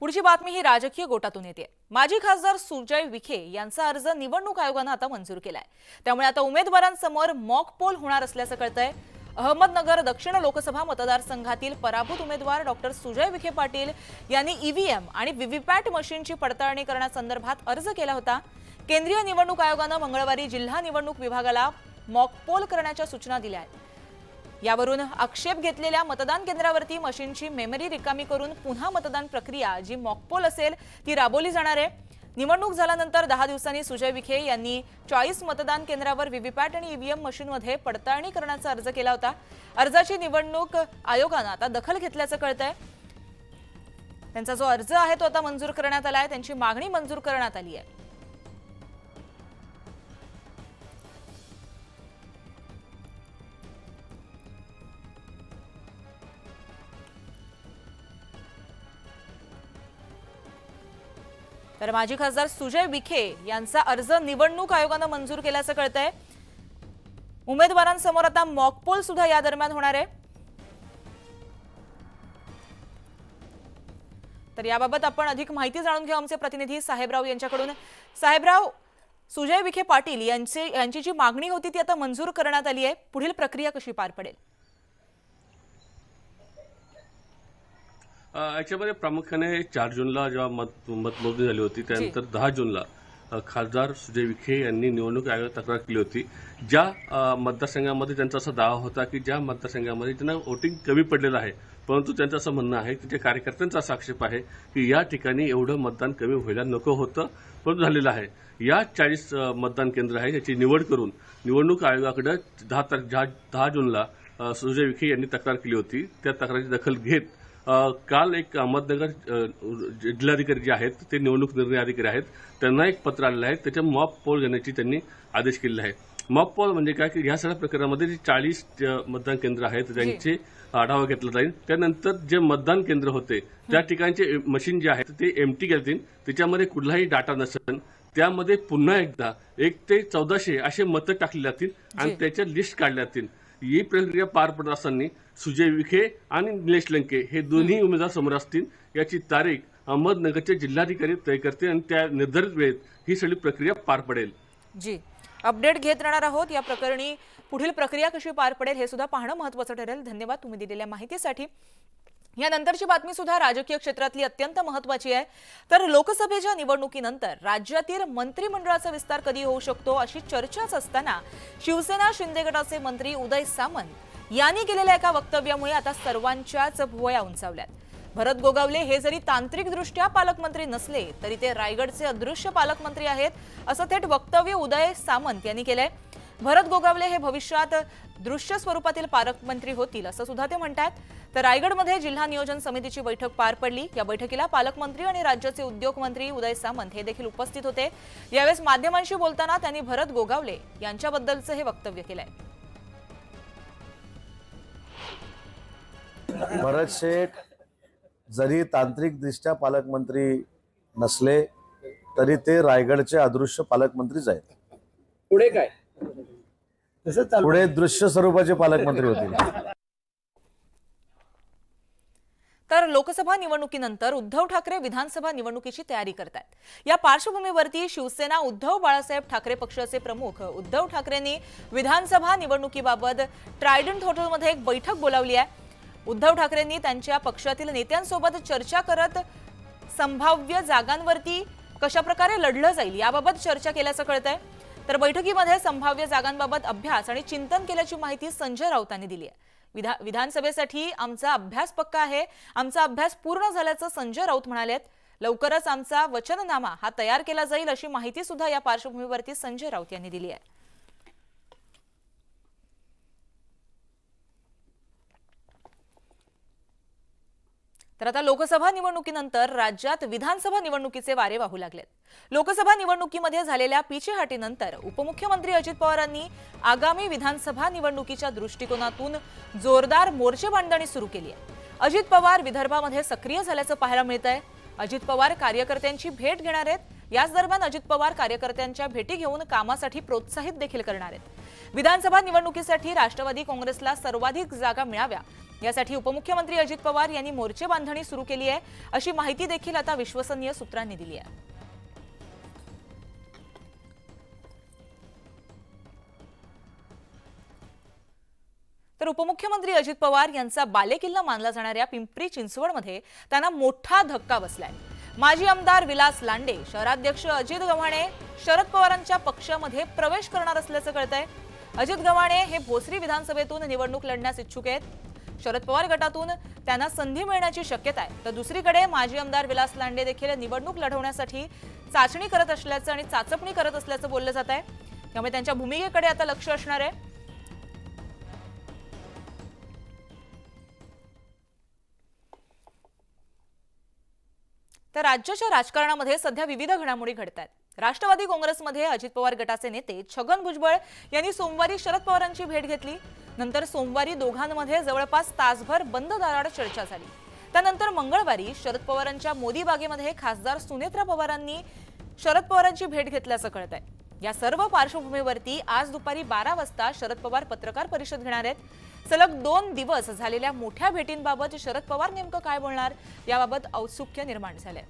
पुढची बातमी ही राजकीय गोटातून येते. माजी खासदार सुजय विखे यांचा अर्ज निवडणूक आयोगानं आता मंजूर केलाय. त्यामुळे आता उमेदवारांसमोर मॉक पोल होणार असल्याचं कळतंय. अहमदनगर दक्षिण लोकसभा मतदारसंघातील पराभूत उमेदवार डॉक्टर सुजय विखे पाटील यांनी ईव्हीएम आणि व्हीव्हीपॅट मशीनची पडताळणी करण्यासंदर्भात अर्ज केला होता. केंद्रीय निवडणूक आयोगानं मंगळवारी जिल्हा निवडणूक विभागाला मॉकपोल करण्याच्या सूचना दिल्या आहेत. यावरून आक्षेप घेतलेल्या मतदान केंद्रावरती मशीनची मेमरी रिकामी करून पुन्हा मतदान प्रक्रिया जी मॉकपोल असेल ती राबवली जाणार आहे. निवडणूक झाल्यानंतर दहा दिवसांनी सुजय विखे यांनी चाळीस मतदान केंद्रावर व्हीव्हीपॅट आणि ईव्हीएम मशीनमध्ये पडताळणी करण्याचा अर्ज केला होता. अर्जाची निवडणूक आयोगानं आता दखल घेतल्याचं कळतंय. त्यांचा जो अर्ज आहे तो आता मंजूर करण्यात आला आहे. त्यांची मागणी मंजूर करण्यात आली आहे. तर माजी खासदार सुजय विखे यांचा अर्ज निवडणूक आयोगानं मंजूर केल्याचं कळतंय. उमेदवारांसमोर आता मॉकपोल सुद्धा या दरम्यान होणार आहे. तर याबाबत आपण अधिक माहिती जाणून घेऊ आमचे प्रतिनिधी साहेबराव यांच्याकडून. साहेबराव सुजय विखे पाटील यांचे यांची जी मागणी होती ती आता मंजूर करण्यात आली आहे. पुढील प्रक्रिया कशी पार पडेल? याच्यामध्ये प्रामुख्याने चार जूनला जेव्हा मत मतमोजणी झाली होती त्यानंतर दहा जूनला खासदार सुजय विखे यांनी निवडणूक आयोगात तक्रार केली होती. ज्या मतदारसंघामध्ये त्यांचा असा दावा होता की ज्या मतदारसंघामध्ये त्यांना वोटिंग कमी पडलेलं आहे परंतु त्यांचं असं म्हणणं आहे की त्या कार्यकर्त्यांचा असा आक्षेप आहे की या ठिकाणी एवढं मतदान कमी व्हायला नको होतं परंतु झालेलं आहे. या चाळीस मतदान केंद्र आहे याची निवड करून निवडणूक आयोगाकडे दहा तार- दहा जूनला सुजय विखे यांनी तक्रार केली होती त्या तक्रारीची दखल घेत काल एक अहमदनगर जिल्हाधिकारी जे आहेत ते निवडणूक निर्णय अधिकारी आहेत. त्यांना एक पत्र आलेलं आहे. त्याच्या मॉप पोल घेण्याची त्यांनी आदेश केलेला आहे. मॉप पोल म्हणजे काय? की ह्या सगळ्या प्रकरणामध्ये जे चाळीस मतदान केंद्र आहेत त्यांचे आढावा घेतला जाईल. त्यानंतर जे मतदान केंद्र होते त्या ठिकाणचे मशीन जे आहेत ते एमटी घेतील त्याच्यामध्ये कुठलाही डाटा नसेल. त्यामध्ये पुन्हा एकदा एक ते चौदाशे असे मतं टाकली जातील आणि. त्याच्या लिस्ट काढल्या जातील. ही प्रक्रिया पार पडत असताना सुजय विखे आणि निलेश लंके हे दोन्ही उमेदवार समोर असतील. याची तारीख अहमदनगरचे जिल्हाधिकारी तय करते आणि त्या निर्धारित वेळेत ही सगळी प्रक्रिया पार पडेल. जी. अपडेट घेत राहणार आहोत. या प्रकरणी पुढील प्रक्रिया कशी पार पडेल हे सुद्धा पाहणं महत्वाचं ठरेल. धन्यवाद. तुम्ही दिलेल्या माहितीसाठी यानंतरची बातमी सुद्धा राजकीय क्षेत्रातली अत्यंत महत्वाची आहे. तर लोकसभेच्या निवडणुकीनंतर राज्यातील मंत्रिमंडळाचा विस्तार कधी होऊ शकतो अशी चर्चाच असताना शिवसेना शिंदे गटाचे मंत्री उदय सामंत यांनी केलेल्या एका वक्तव्यामुळे आता सर्वांच्याच भुवया उंचावल्यात. भरत गोगावले हे जरी तांत्रिकदृष्ट्या पालकमंत्री नसले तरी ते रायगडचे अदृश्य पालकमंत्री आहेत असं थेट वक्तव्य उदय सामंत यांनी केलंय. भरत गोगावले हे भविष्यात दृश्य स्वरूपातील पालकमंत्री होतील असं सुद्धा ते म्हणतात तर रायगडमध्ये जिल्हा नियोजन समितीची बैठक पार पडली. या बैठकीला पालकमंत्री आणि राज्याचे उद्योग मंत्री उदय सामंत हे देखील उपस्थित होते. यावेळेस माध्यमांशी बोलताना त्यांनी भरत गोगावले यांच्याबद्दलचं हे वक्तव्य केलंय. भरत शेठ जरी तांत्रिकदृष्ट्या पालकमंत्री नसले तरी ते रायगडचे अदृश्य पालकमंत्रीच आहेत. पुढे काय? पुढे दृश्य स्वरूपाचे पालकमंत्री होतील. तर लोकसभा निवडणुकीनंतर उद्धव ठाकरे विधानसभा निवडणुकीची तयारी करतायत. या पार्श्वभूमीवरती शिवसेना उद्धव बाळासाहेब ठाकरे पक्षाचे प्रमुख उद्धव ठाकरेंनी विधानसभा निवडणुकीबाबत ट्रायडंट हॉटेलमध्ये एक बैठक बोलावली आहे. उद्धव ठाकरेंनी त्यांच्या पक्षातील नेत्यांसोबत चर्चा करत संभाव्य जागांवरती कशा प्रकारे लढलं जाईल याबाबत चर्चा केल्याचं कळतंय. तर बैठकीमध्ये संभाव्य जागांबाबत अभ्यास आणि चिंतन केल्याची माहिती संजय राऊतांनी दिली आहे. विधा विधानसभेसाठी आमचा अभ्यास पक्का आहे. आमचा अभ्यास पूर्ण झाल्याचं संजय राऊत म्हणालेत लवकरच आमचा वचननामा हा तयार केला जाईल अशी माहिती सुद्धा या पार्श्वभूमीवरती संजय राऊत यांनी दिली आहे. तर आता लोकसभा निवडणुकीनंतर राज्यात विधानसभा निवडणुकीचे वारे वाहू लागलेत. लोकसभा निवडणुकीमध्ये झालेल्या पिछेहाटीनंतर उपमुख्यमंत्री अजित पवारांनी आगामी विधानसभा निवडणुकीच्या दृष्टिकोनातून जोरदार मोर्चे बांधणी सुरू केली आहे. अजित पवार विदर्भामध्ये सक्रिय झाल्याचं पाहायला मिळत आहे अजित पवार कार्यकर्त्यांची भेट घेणार आहेत. याच दरम्यान अजित पवार कार्यकर्त्यांच्या भेटी घेऊन कामासाठी प्रोत्साहित देखील करणार आहेत. विधानसभा निवडणुकीसाठी राष्ट्रवादी काँग्रेसला सर्वाधिक जागा मिळाव्या. यासाठी उपमुख्यमंत्री अजित पवार यांनी मोर्चे बांधणी सुरू केली आहे अशी माहिती देखील आता विश्वसनीय सूत्रांनी दिली आहे. तर उपमुख्यमंत्री अजित पवार यांचा बालेकिल्ला मानला जाणाऱ्या पिंपरी चिंचवडमध्ये त्यांना मोठा धक्का बसलाय. माजी आमदार विलास लांडे शहराध्यक्ष अजित गव्हाणे शरद पवारांच्या पक्षामध्ये प्रवेश करणार असल्याचं कळतंय. अजित गव्हाणे हे भोसरी विधानसभेतून निवडणूक लढण्यास इच्छुक आहेत. शरद पवार गटातून त्यांना संधी मिळण्याची शक्यता आहे. तर दुसरीकडे माजी आमदार विलास लांडे देखील निवडणूक लढवण्यासाठी चाचणी करत असल्याचं आणि चाचपणी करत असल्याचं बोललं जात आहे त्यामुळे त्यांच्या भूमिकेकडे आता लक्ष असणार आहे. तर राज्याच्या राजकारणामध्ये सध्या विविध घडामोडी घडत आहेत राष्ट्रवादी काँग्रेसमध्ये अजित पवार गटाचे नेते छगन भुजबळ यांनी सोमवारी शरद पवारांची भेट घेतली. नंतर सोमवारी दोघांमध्ये जवळपास तासभर बंद दाराड चर्चा झाली. त्यानंतर मंगळवारी शरद पवारांच्या मोदी बागेमध्ये खासदार सुनेत्रा पवारांनी शरद पवारांची भेट घेतल्याचं कळत आहे या सर्व पार्श्वभूमीवरती आज दुपारी बारा वाजता शरद पवार पत्रकार परिषद घेणार आहेत. सलग दोन दिवस झालेल्या मोठ्या भेटींबाबत शरद पवार नेमकं काय बोलणार? याबाबत औत्सुक्य निर्माण झालंय.